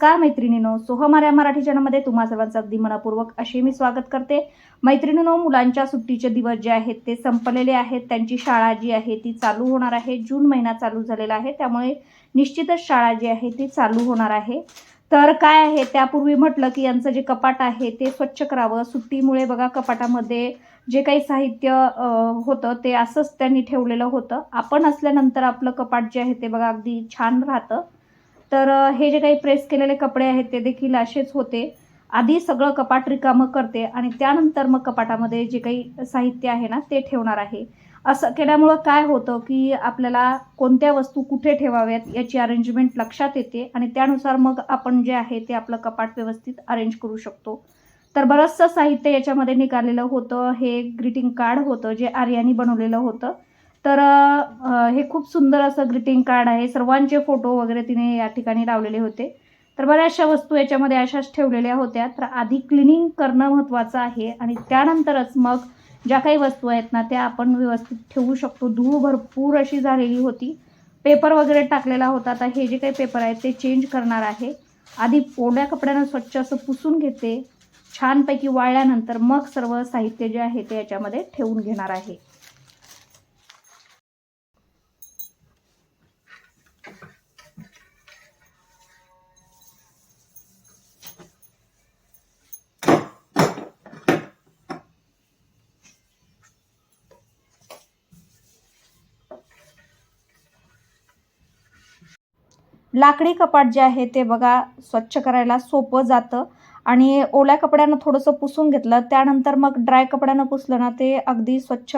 नमस्कार मैत्रिणीनो. सोहमाऱ्या मराठी चॅनलमध्ये तुम्हा सर्वांचं अगदी मनापूर्वक असे मी स्वागत करते. मैत्रिणीनो मुलांच्या सुट्टीचे दिवस जे आहेत ते संपलेले आहेत. त्यांची शाळा जी आहे ती चालू होणार आहे. जून महिना चालू झालेला आहे. त्यामुळे निश्चितच शाळा जी आहे ती चालू होणार आहे. तर काय आहे? त्यापूर्वी म्हटलं की यांचं जे कपाट आहे ते स्वच्छ करावं. सुट्टीमुळे बघा कपाटामध्ये जे काही साहित्य होतं ते असंच त्यांनी ठेवलेलं होतं. आपण असल्यानंतर आपलं कपाट जे आहे ते बघा अगदी छान राहतं. तर हे जे काही प्रेस केलेले कपडे आहेत ते देखील असेच होते. आधी सगळं कपाट रिकामं करते आणि त्यानंतर मग कपाटामध्ये जे काही साहित्य आहे ना ते ठेवणार आहे. असं केल्यामुळं काय होतं की आपल्याला कोणत्या वस्तू कुठे ठेवाव्यात याची अरेंजमेंट लक्षात येते आणि त्यानुसार मग आपण जे आहे ते आपलं कपाट व्यवस्थित अरेंज करू शकतो. तर बरंचसं साहित्य याच्यामध्ये निघालेलं होतं. हे ग्रीटिंग कार्ड होतं जे आर्यानी बनवलेलं होतं. तर हे खूप सुंदर असं ग्रीटिंग कार्ड आहे. सर्वांचे फोटो वगैरे तिने या ठिकाणी लावलेले होते. तर बऱ्याचशा वस्तू याच्यामध्ये अशाच ठेवलेल्या होत्या. तर आधी क्लिनिंग करणं महत्त्वाचं आहे आणि त्यानंतरच मग ज्या काही वस्तू आहेत ना त्या आपण व्यवस्थित ठेवू शकतो. धूळ भरपूर अशी झालेली होती. पेपर वगैरे टाकलेला होता. आता हे जे काही पेपर आहेत ते चेंज करणार आहे. आधी ओल्या कपड्यानं स्वच्छ असं पुसून घेते. छानपैकी वाळल्यानंतर मग सर्व साहित्य जे आहे ते याच्यामध्ये ठेवून घेणार आहे. लाकडी कपाट जे आहे ते बघा स्वच्छ करायला सोपं जातं. आणि ओल्या कपड्यानं थोडंसं पुसून घेतलं त्यानंतर मग ड्राय कपड्यानं पुसलं ना ते अगदी स्वच्छ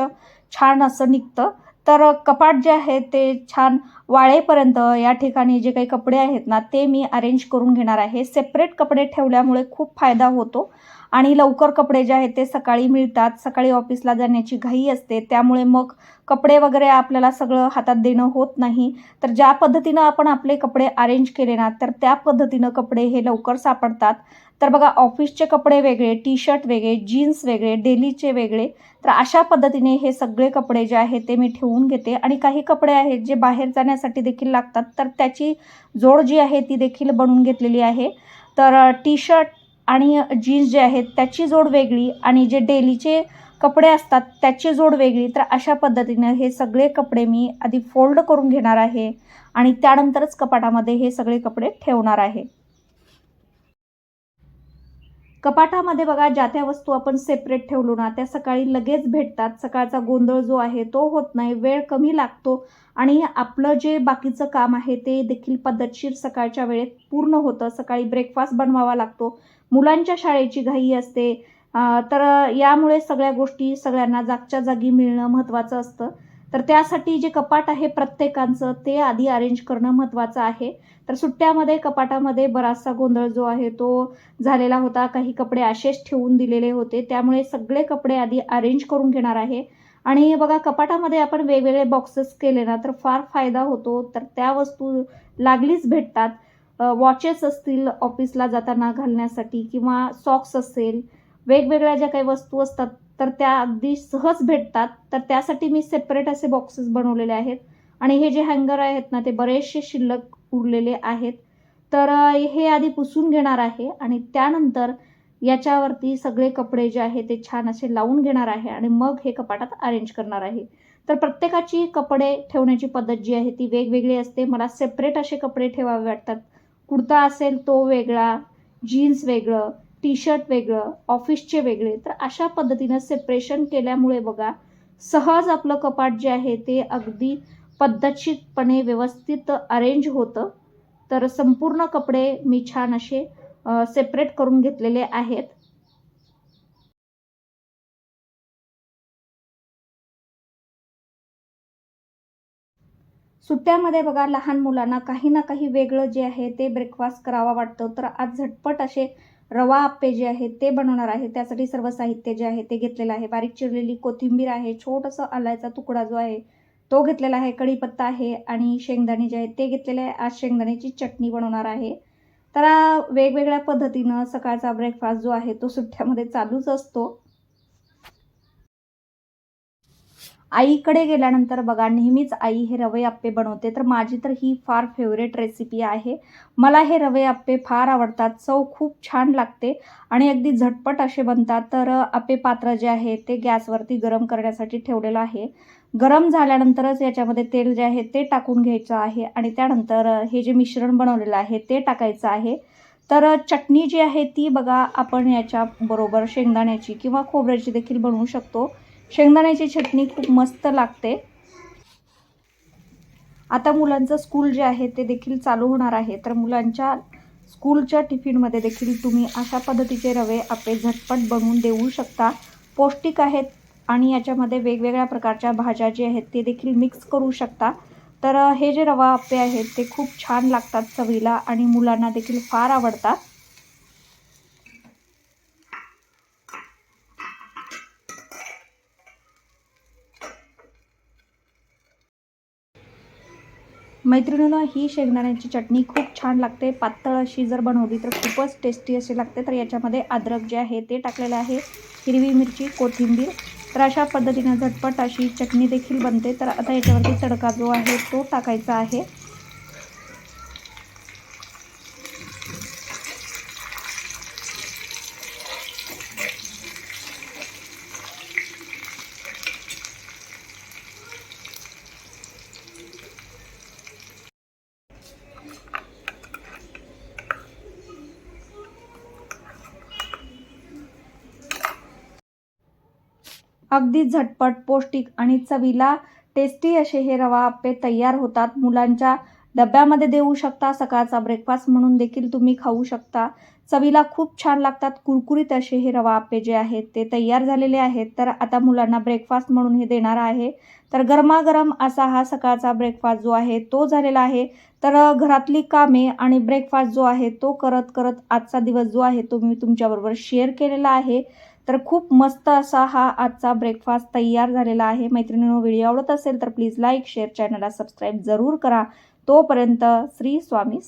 छान असं निघतं. तर कपाट जे आहे ते छान वाळेपर्यंत या ठिकाणी जे काही कपडे आहेत ना ते मी अरेंज करून घेणार आहे. सेपरेट कपडे ठेवल्यामुळे खूप फायदा होतो. आणि लवकर कपडे जे आहेत ते सकाळी मिळतात. सकाळी ऑफिसला जाण्याची घाई असते. त्यामुळे मग कपडे वगैरे आपल्याला सगळं हातात देणं होत नाही. तर ज्या पद्धतीनं आपण आपले कपडे अरेंज केले ना तर त्या पद्धतीनं कपडे हे लवकर सापडतात. तर बघा ऑफिसचे कपडे वेगळे टी शर्ट वेगळे जीन्स वेगळे डेलीचे वेगळे तर अशा पद्धतीने हे सगळे कपडे जे आहेत ते मी ठेवून घेते. आणि काही कपडे आहेत जे बाहेर जाण्यासाठी देखील लागतात तर त्याची जोड जी आहे ती देखील बनवून घेतलेली आहे. तर टी शर्ट आणि जीन्स जे आहेत त्याची जोड वेगळी आणि जे डेलीचे कपडे असतात त्याची जोड वेगळी तर अशा पद्धतीनं हे सगळे कपडे मी आधी फोल्ड करून घेणार आहे आणि त्यानंतरच कपाटामध्ये हे सगळे कपडे ठेवणार आहे. कपाटामध्ये बघा ज्या त्या वस्तू आपण सेपरेट ठेवलो ना त्या सकाळी लगेच भेटतात. सकाळचा गोंधळ जो आहे तो होत नाही. वेळ कमी लागतो आणि आपलं जे बाकीचं काम आहे ते देखील पद्धतशीर सकाळच्या वेळेत पूर्ण होतं. सकाळी ब्रेकफास्ट बनवावा लागतो. मुलांच्या शाळेची घाई असते. तर यामुळे सगळ्या गोष्टी सगळ्यांना जागच्या जागी मिळणं महत्त्वाचं असतं. तर त्यासाठी जे कपाट आहे प्रत्येकाचं ते आधी अरेंज करणं महत्त्वाचं आहे. तर सुट्ट्यामध्ये कपाटामध्ये बराचसा गोंधळ जो आहे तो झालेला होता. काही कपडे असेच ठेवून दिलेले होते. त्यामुळे सगळे कपडे आधी अरेंज करून घेणार आहे. आणि बघा कपाटामध्ये आपण वेगवेगळे बॉक्सेस केले ना तर फार फायदा होतो. तर त्या वस्तू लागलीच भेटतात. वॉचेस असतील ऑफिसला जाताना घालण्यासाठी किंवा सॉक्स असेल वेगवेगळ्या ज्या काही वस्तू असतात तर त्या अगदी सहज भेटतात. तर त्यासाठी मी सेपरेट असे बॉक्सेस बनवलेले आहेत. आणि हे जे हँगर आहेत ना ते बरेचसे शिल्लक उरलेले आहेत. तर हे आधी पुसून घेणार आहे आणि त्यानंतर याच्यावरती सगळे कपडे जे आहे ते छान असे लावून घेणार आहे आणि मग हे कपाटात अरेंज करणार आहे. तर प्रत्येकाची कपडे ठेवण्याची पद्धत जी आहे ती वेगवेगळी असते. मला सेपरेट असे कपडे ठेवावे वाटतात. कुर्ता असेल तो वेगळा जीन्स वेगळं टी शर्ट वेगळं ऑफिसचे वेगळे तर अशा पद्धतीनं सेपरेशन केल्यामुळे बघा सहज आपलं कपाट जे आहे ते अगदी पद्धतशीरपणे व्यवस्थित अरेंज होतं. तर संपूर्ण कपडे मी छान असे सेपरेट करून घेतलेले आहेत. सुट्ट्यामध्ये बघा लहान मुलांना काही ना काही वेगळं जे आहे ते ब्रेकफास्ट करावा वाटतं. तर आज झटपट असे रवा आप्पे जे आहेत ते बनवणार आहे. त्यासाठी सर्व साहित्य जे आहे ते घेतलेलं आहे. बारीक चिरलेली कोथिंबीर आहे. छोटंसं आलायचा तुकडा जो आहे तो घेतलेला आहे. कढीपत्ता आहे आणि शेंगदाणे जे आहेत ते घेतलेले आहे. आज शेंगदाण्याची चटणी बनवणार आहे. तर वेगवेगळ्या पद्धतीनं सकाळचा ब्रेकफास्ट जो आहे तो सुट्ट्यामध्ये चालूच असतो. आईकडे गेल्यानंतर बघा नेहमीच आई हे रवे आप्पे बनवते. तर माझी तर ही फार फेवरेट रेसिपी आहे. मला हे रवे आप्पे फार आवडतात. चव खूप छान लागते आणि अगदी झटपट असे बनतात. तर आप्पे पात्र जे आहे ते गॅसवरती गरम करण्यासाठी ठेवलेलं आहे. गरम झाल्यानंतरच याच्यामध्ये तेल जे आहे ते टाकून घ्यायचं आहे आणि त्यानंतर हे जे मिश्रण बनवलेलं आहे ते टाकायचं आहे. तर चटणी जी आहे ती बघा आपण याच्या बरोबर शेंगदाण्याची किंवा खोबऱ्याची देखील बनवू शकतो. शेंगदाण्याची चटणी खूप मस्त लागते. आता मुलांचं स्कूल जे आहे ते देखील चालू होणार आहे. तर मुलांच्या स्कूलच्या टिफिनमध्ये देखील तुम्ही अशा पद्धतीचे रवे आपे झटपट बनवून देऊ शकता. पौष्टिक आहेत आणि याच्यामध्ये वेगवेगळ्या प्रकारच्या भाज्या जे आहेत ते देखील मिक्स करू शकता. तर हे जे रवा आप्पे आहेत ते खूप छान लागतात चवीला आणि मुलांना देखील फार आवडतात. मैत्रिणीनं ही शेंगदाण्याची चटणी खूप छान लागते. पातळ अशी जर बनवली तर खूपच टेस्टी अशी लागते. तर याच्यामध्ये अद्रक जे आहे ते टाकलेलं आहे. हिरवी मिरची कोथिंबीर. तर अशा पद्धतीनं झटपट अशी चटणी देखील बनते. तर आता याच्यावरती तडका जो आहे तो टाकायचा आहे. अगदी झटपट पौष्टिक आणि चवीला टेस्टी असे हे रवा आप्पे तयार होतात. मुलांच्या डब्यामध्ये देऊ शकता सकाळचा ब्रेकफास्ट म्हणून देखील तुम्ही खाऊ शकता. चवीला खूप छान लागतात कुरकुरीत असे हे रवा आप्पे जे आहेत ते तयार झालेले आहेत. तर आता मुलांना ब्रेकफास्ट म्हणून हे देणार आहे. तर गरमागरम असा हा सकाळचा ब्रेकफास्ट जो आहे तो झालेला आहे. तर घरातली कामे आणि ब्रेकफास्ट जो आहे तो करत करत आजचा दिवस जो आहे तो मी तुमच्याबरोबर शेअर केलेला आहे. तर खूप मस्त असा हा आजचा ब्रेकफास्ट तयार झालेला आहे. मैत्रिणींनो व्हिडिओ आवडत असेल तर प्लीज लाईक शेअर चॅनलला सबस्क्राईब जरूर करा. तोपर्यंत श्री स्वामी